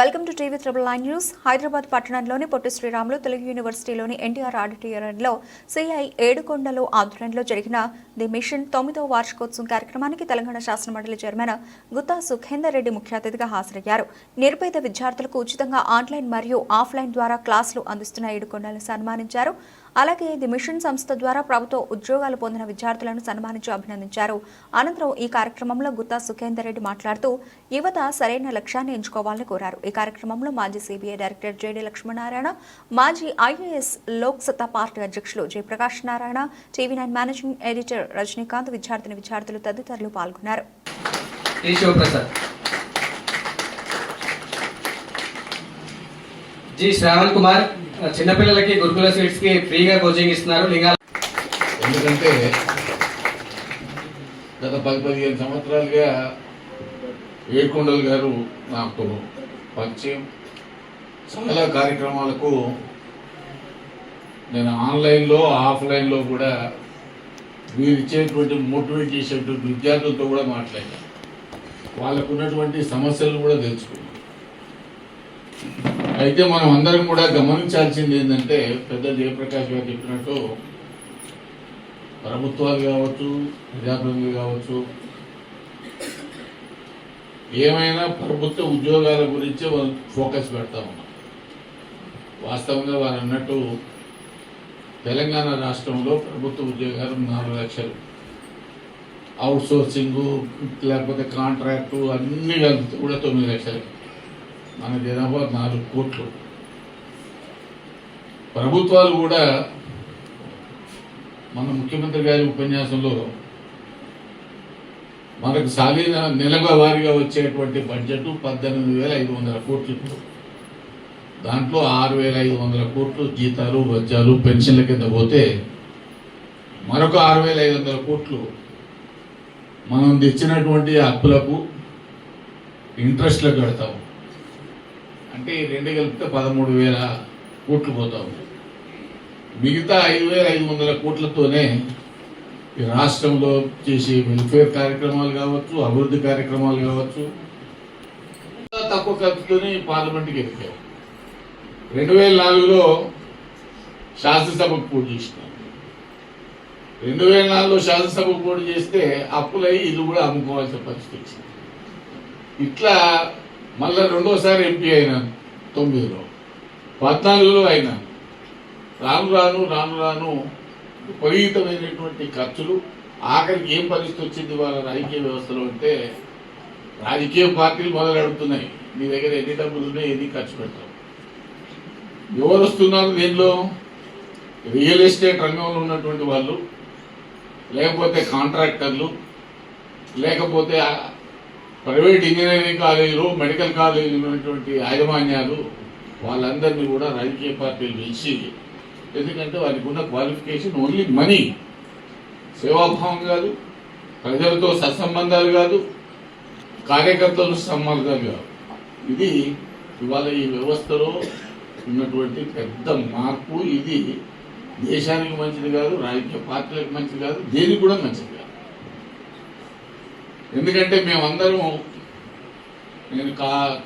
Welcome to TV triple nine news. Hyderabad పట్టణంలోని పొట్టి శ్రీరాములు తెలుగు యూనివర్సిటీలోని ఎన్టీఆర్ ఆడిటోరియంలో CI ఏడుకొండలో ఆధ్వర్యంలో జరిగిన ది మిషన్ తొమ్మిదవ వార్షికోత్సవం కార్యక్రమానికి తెలంగాణ శాసనమండలి చైర్మన్ గుత్తా సుఖేందర్ రెడ్డి ముఖ్య అతిథిగా హాజరయ్యారు. నిర్పేద విద్యార్థులకు ఉచితంగా ఆన్లైన్ మరియు ఆఫ్లైన్ ద్వారా క్లాసులు అందిస్తున్న ఏడుకొండలను సన్మానించారు. అలాగే ది మిషన్ సంస్థ ద్వారా ప్రభుత్వ ఉద్యోగాలు పొందిన విద్యార్థులను సన్మానించి అభినందించారు. అనంతరం ఈ కార్యక్రమంలో గుత్తా సుఖేందర్ రెడ్డి మాట్లాడుతూ యువత సరైన లక్ష్యాన్ని ఎంచుకోవాలని కోరారు. ఈ కార్యక్రమంలో మాజీ సిబిఐ డైరెక్టర్ జేడి లక్ష్మీనారాయణ మాజీ ఐఏఎస్ లోక్ సత్తా పార్టీ అధ్యక్షులు Jayaprakash Narayana TV nine managing editor Rajinikanth విద్యార్థిని విద్యార్థులు తదితరులు పాల్గొన్నారు. టి శ్రావణ్ కుమార్. చిన్నపిల్లలకి గురుకుల స్వీట్స్కి ఫ్రీగా కోచింగ్ ఇస్తున్నారు. లింగాల ఎందుకంటే గత పది పదిహేను సంవత్సరాలుగా ఏడుకొండలు గారు నాకు పరిచయం. చాలా కార్యక్రమాలకు నేను ఆన్లైన్లో ఆఫ్లైన్లో కూడా మీరు ఇచ్చేటువంటి మోటివేట్ చేసేటువంటి విద్యార్థులతో కూడా మాట్లాడాను. వాళ్ళకు ఉన్నటువంటి సమస్యలు కూడా తెలుసుకున్నాను. అయితే మనం అందరం కూడా గమనించాల్సింది ఏంటంటే పెద్ద జయప్రకాష్ గారు చెప్పినట్టు ప్రభుత్వాలు కావచ్చు ప్రజాప్రతినిధులు కావచ్చు ఏమైనా ప్రభుత్వ ఉద్యోగాల గురించి వాళ్ళు ఫోకస్ పెడతా వాస్తవంగా వారు అన్నట్టు తెలంగాణ రాష్ట్రంలో ప్రభుత్వ ఉద్యోగాలు నాలుగు లక్షలు. అవుట్ సోర్సింగు లేకపోతే కాంట్రాక్టు అన్ని కలిపితే కూడా తొమ్మిది లక్షలు మన జనాభా నాలుగు కోట్లు. ప్రభుత్వాలు కూడా మన ముఖ్యమంత్రి గారి ఉపన్యాసంలో మనకు సాలీన నెలల వారీగా వచ్చేటువంటి బడ్జెట్ పద్దెనిమిది వేల ఐదు వందల కోట్లు ఇప్పుడు. దాంట్లో ఆరు వేల ఐదు వందల కోట్లు జీతాలు వజ్జాలు పెన్షన్ల కింద పోతే మరొక ఆరు వేల ఐదు వందల కోట్లు మనం తెచ్చినటువంటి అప్పులకు ఇంట్రెస్ట్లకు కడతాం అంటే రెండు కలిపితే పదమూడు వేల కోట్లు పోతా మిగతా ఐదు వేల ఐదు వందల కోట్లతోనే ఈ రాష్ట్రంలో చేసే వెల్ఫేర్ కార్యక్రమాలు కావచ్చు అభివృద్ధి కార్యక్రమాలు కావచ్చు ఇంకా తక్కువ ఖర్చుతోనే పార్లమెంట్కి ఎదిగాం రెండు వేల నాలుగులో శాసనసభకు పోటీ చేసినాం రెండు వేల నాలుగులో శాసనసభకు పోటీ చేస్తే అప్పులై ఇల్లు కూడా అమ్ముకోవాల్సిన పరిస్థితి ఇట్లా మళ్ళీ రెండోసారి ఎంపీ అయినాను తొమ్మిదిలో పద్నాలుగులో అయినాను రాను రాను రాను రాను విపరీతమైనటువంటి ఖర్చులు. ఆఖరికి ఏం పరిస్థితి వచ్చింది? వాళ్ళ రాజకీయ వ్యవస్థలో అంటే రాజకీయ పార్టీలు మొదలు అడుగుతున్నాయి మీ దగ్గర ఎన్ని డబ్బులు ఉన్నాయి ఎన్ని ఖర్చు పెడతాం ఎవరు వస్తున్నారు దీనిలో? రియల్ ఎస్టేట్ రంగంలో ఉన్నటువంటి వాళ్ళు లేకపోతే కాంట్రాక్టర్లు లేకపోతే ప్రైవేట్ ఇంజనీరింగ్ కాలేజీలు మెడికల్ కాలేజీలు ఉన్నటువంటి యాజమాన్యాలు వాళ్ళందరినీ కూడా రాజకీయ పార్టీలు పిలిచి ఎందుకంటే వారికి ఉన్న క్వాలిఫికేషన్ ఓన్లీ మనీ. సేవాభావం కాదు ప్రజలతో సత్సంబంధాలు కాదు కార్యకర్తలు సంబంధాలు కాదు. ఇది ఇవాళ ఈ వ్యవస్థలో ఉన్నటువంటి పెద్ద మార్పు. ఇది దేశానికి మంచిది కాదు రాజకీయ పార్టీలకు మంచిది కాదు దేనికి కూడా మంచిది కాదు. ఎందుకంటే మేమందరం నేను కా